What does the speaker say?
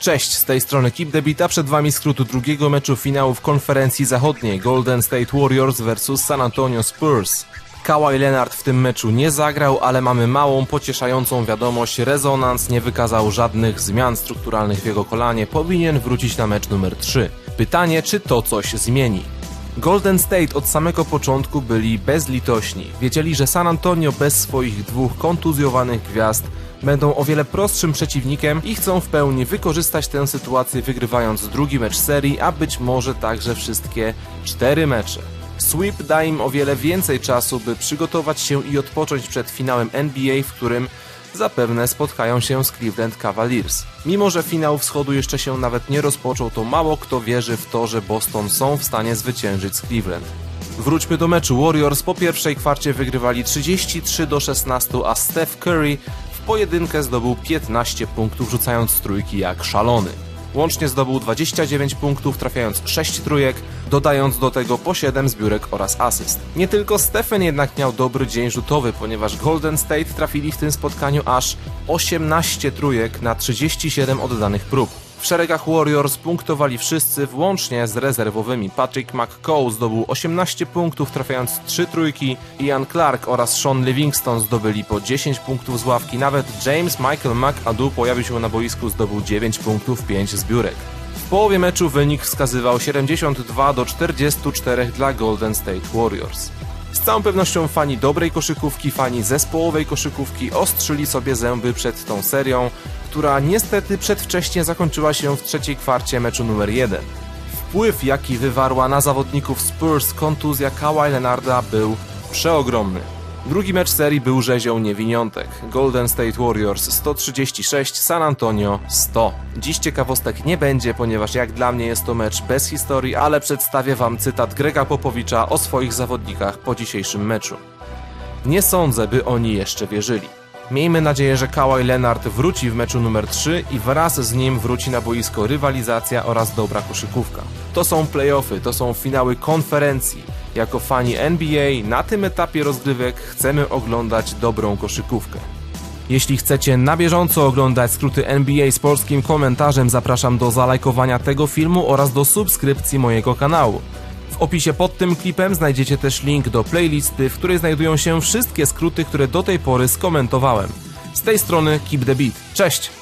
Cześć, z tej strony Keep Debita, przed wami skrótu drugiego meczu finałów konferencji zachodniej Golden State Warriors vs San Antonio Spurs. Kawhi Leonard w tym meczu nie zagrał, ale mamy małą, pocieszającą wiadomość. Rezonans nie wykazał żadnych zmian strukturalnych w jego kolanie. Powinien wrócić na mecz numer 3. Pytanie, czy to coś zmieni? Golden State od samego początku byli bezlitośni. Wiedzieli, że San Antonio bez swoich dwóch kontuzjowanych gwiazd będą o wiele prostszym przeciwnikiem i chcą w pełni wykorzystać tę sytuację, wygrywając drugi mecz serii, a być może także wszystkie cztery mecze. Sweep da im o wiele więcej czasu, by przygotować się i odpocząć przed finałem NBA, w którym zapewne spotkają się z Cleveland Cavaliers. Mimo, że finał wschodu jeszcze się nawet nie rozpoczął, to mało kto wierzy w to, że Boston są w stanie zwyciężyć z Cleveland. Wróćmy do meczu. Warriors po pierwszej kwarcie wygrywali 33 do 16, a Steph Curry w pojedynkę zdobył 15 punktów, rzucając trójki jak szalony. Łącznie zdobył 29 punktów, trafiając 6 trójek, dodając do tego po 7 zbiórek oraz asyst. Nie tylko Stephen jednak miał dobry dzień rzutowy, ponieważ Golden State trafili w tym spotkaniu aż 18 trójek na 37 oddanych prób. W szeregach Warriors punktowali wszyscy, włącznie z rezerwowymi. Patrick McCall zdobył 18 punktów, trafiając 3 trójki. Ian Clark oraz Sean Livingston zdobyli po 10 punktów z ławki. Nawet James Michael McAdoo pojawił się na boisku, zdobył 9 punktów, 5 zbiórek. W połowie meczu wynik wskazywał 72 do 44 dla Golden State Warriors. Z całą pewnością fani dobrej koszykówki, fani zespołowej koszykówki ostrzyli sobie zęby przed tą serią, która niestety przedwcześnie zakończyła się w trzeciej kwarcie meczu numer 1. Wpływ, jaki wywarła na zawodników Spurs kontuzja Kawhi Leonarda był przeogromny. Drugi mecz serii był rzezią niewiniątek. Golden State Warriors 136, San Antonio 100. Dziś ciekawostek nie będzie, ponieważ jak dla mnie jest to mecz bez historii, ale przedstawię wam cytat Grega Popowicza o swoich zawodnikach po dzisiejszym meczu. Nie sądzę, by oni jeszcze wierzyli. Miejmy nadzieję, że Kawhi Leonard wróci w meczu numer 3 i wraz z nim wróci na boisko rywalizacja oraz dobra koszykówka. To są playoffy, to są finały konferencji. Jako fani NBA na tym etapie rozgrywek chcemy oglądać dobrą koszykówkę. Jeśli chcecie na bieżąco oglądać skróty NBA z polskim komentarzem, zapraszam do zalajkowania tego filmu oraz do subskrypcji mojego kanału. W opisie pod tym klipem znajdziecie też link do playlisty, w której znajdują się wszystkie skróty, które do tej pory skomentowałem. Z tej strony Keep the Beat. Cześć!